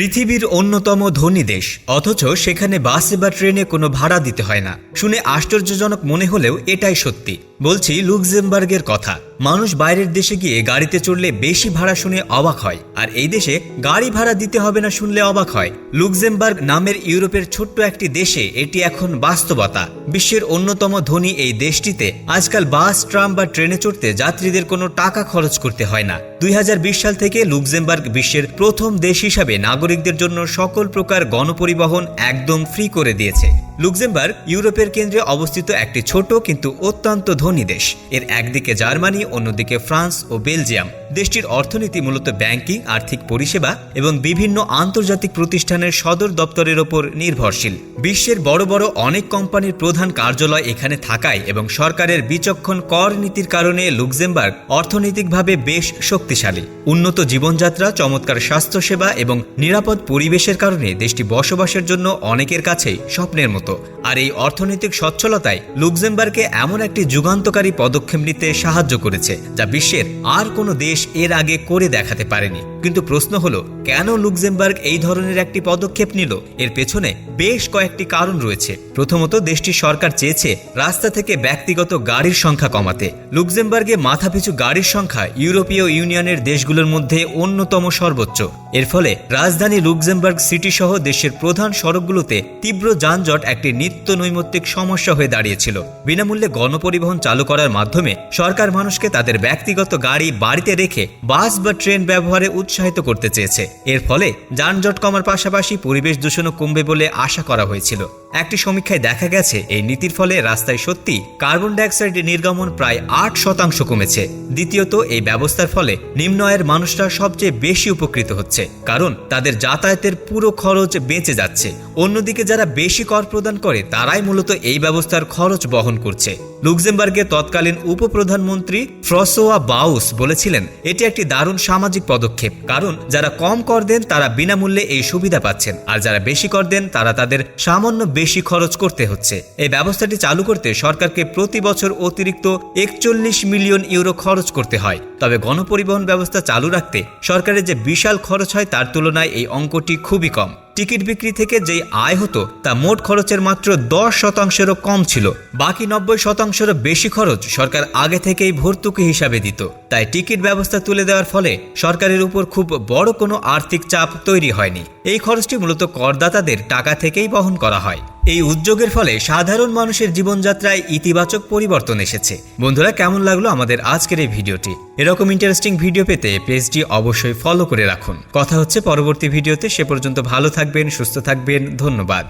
পৃথিবীর অন্যতম ধনী দেশ, অথচ সেখানে বাসে বা ট্রেনে কোনো ভাড়া দিতে হয় না। শুনে আশ্চর্যজনক মনে হলেও এটাই সত্যি, বলছি লুক্সেমবার্গের কথা। মানুষ বাইরের দেশে গিয়ে গাড়িতে চড়লে বেশি ভাড়া শুনে অবাক হয়। আর এই দেশে গাড়ি ভাড়া দিতে হবে না শুনলে অবাক হয়। লুক্সেমবার্গ নামের ইউরোপের ছোট্ট একটি দেশে এটি এখন বাস্তবতা। বিশ্বের অন্যতম ধনী এই দেশটিতে আজকাল বাস, ট্রাম বা ট্রেনে চড়তে যাত্রীদের কোনো টাকা খরচ করতে হয় না। দুই হাজার বিশ সাল থেকে লুক্সেমবার্গ বিশ্বের প্রথম দেশ হিসাবে নাগরিকদের জন্য সকল প্রকার গণপরিবহন একদম ফ্রি করে দিয়েছে। লুক্সেমবার্গ ইউরোপের কেন্দ্রে অবস্থিত একটি ছোট কিন্তু অত্যন্ত ধনী দেশ। এর একদিকে জার্মানি, অন্যদিকে ফ্রান্স ও বেলজিয়াম। দেশটির অর্থনীতি মূলত ব্যাংকিং, আর্থিক পরিষেবা এবং বিভিন্ন আন্তর্জাতিক প্রতিষ্ঠানের সদর দপ্তরের ওপর নির্ভরশীল। বিশ্বের বড় বড় অনেক কোম্পানির প্রধান কার্যালয় এখানে থাকায় এবং সরকারের বিচক্ষণ কর নীতির কারণে লুক্সেমবার্গ অর্থনৈতিকভাবে বেশ শক্তিশালী। উন্নত জীবনযাত্রা, চমৎকার স্বাস্থ্যসেবা এবং নিরাপদ পরিবেশের কারণে দেশটি বসবাসের জন্য অনেকের কাছেই স্বপ্নের মতো। Oh. আর এই অর্থনৈতিক সচ্ছলতায় লুক্সেমবার্গকে এমন একটি যুগান্তকারী পদক্ষেপ নিতে সাহায্য করেছে, যা বিশ্বের আর কোনো দেশ এর আগে করে দেখাতে পারেনি। কিন্তু প্রশ্ন হলো, কেন লুক্সেমবার্গ এই ধরনের একটি পদক্ষেপ নিল? এর পেছনে বেশ কয়েকটি কারণ রয়েছে। প্রথমত, দেশটির সরকার চেয়েছে রাস্তা থেকে ব্যক্তিগত গাড়ির সংখ্যা কমাতে। লুক্সেমবার্গে মাথাপিছু গাড়ির সংখ্যা ইউরোপীয় ইউনিয়নের দেশগুলোর মধ্যে অন্যতম সর্বোচ্চ। এর ফলে রাজধানী লুক্সেমবার্গ সিটি সহ দেশের প্রধান সড়কগুলোতে তীব্র যানজট একটি নিত্য নৈমিত্তিক সমস্যা হয়ে দাঁড়িয়েছিল। বিনামূল্যে গণপরিবহন চালু করার মাধ্যমে সরকার মানুষকে তাদের ব্যক্তিগত গাড়ি বাড়িতে রেখে বাস বা ট্রেন ব্যবহারে উৎসাহিত করতে চেয়েছে। এর ফলে যানজট কমার পাশাপাশি পরিবেশ দূষণও কমবে বলে আশা করা হয়েছিল। একটি সমীক্ষায় দেখা গেছে, এই নীতির ফলে রাস্তায় সত্যি কার্বন ডাইঅক্সাইড নির্গমন প্রায় আট শতাংশ কমেছে। দ্বিতীয়ত, এই ব্যবস্থার ফলে নিম্ন আয়ের মানুষরা সবচেয়ে বেশি উপকৃত হচ্ছে, কারণ তাদের যাতায়াতের পুরো খরচ বেঁচে যাচ্ছে। অন্যদিকে যারা বেশি কর প্রদান করে, তারাই মূলত এই ব্যবস্থার খরচ বহন করছে। লুক্সেমবার্গের তৎকালীন উপপ্রধানমন্ত্রী ফ্রসোয়া বাউস বলেছিলেন, এটি একটি দারুণ সামাজিক পদক্ষেপ, কারণ যারা কম কর দেন, তারা বিনামূল্যে এই সুবিধা পাচ্ছেন, আর যারা বেশি কর দেন, তারা তাদের সামান্য বেশি খরচ করতে হচ্ছে। এই ব্যবস্থাটি চালু করতে সরকারকে প্রতি বছর অতিরিক্ত একচল্লিশ মিলিয়ন ইউরো খরচ করতে হয়। তবে গণপরিবহন ব্যবস্থা চালু রাখতে সরকারের যে বিশাল খরচ হয় তার তুলনায় এই অঙ্কটি খুবই কম। টিকিট বিক্রি থেকে যেই আয় হতো, তা মোট খরচের মাত্র দশ শতাংশেরও কম ছিল। বাকি নব্বই শতাংশেরও বেশি খরচ সরকার আগে থেকেই ভর্তুকি হিসাবে দিত। তাই টিকিট ব্যবস্থা তুলে দেওয়ার ফলে সরকারের উপর খুব বড় কোনো আর্থিক চাপ তৈরি হয়নি। এই খরচটি মূলত করদাতাদের টাকা থেকেই বহন করা হয়। এই উদ্যোগের ফলে সাধারণ মানুষের জীবনযাত্রায় ইতিবাচক পরিবর্তন এসেছে। বন্ধুরা, কেমন লাগল আমাদের আজকের এই ভিডিওটি? এরকম ইন্টারেস্টিং ভিডিও পেতে পেজটি অবশ্যই ফলো করে রাখুন। কথা হচ্ছে পরবর্তী ভিডিওতে সে পর্যন্ত ভালো থাকবেন, সুস্থ থাকবেন। ধন্যবাদ।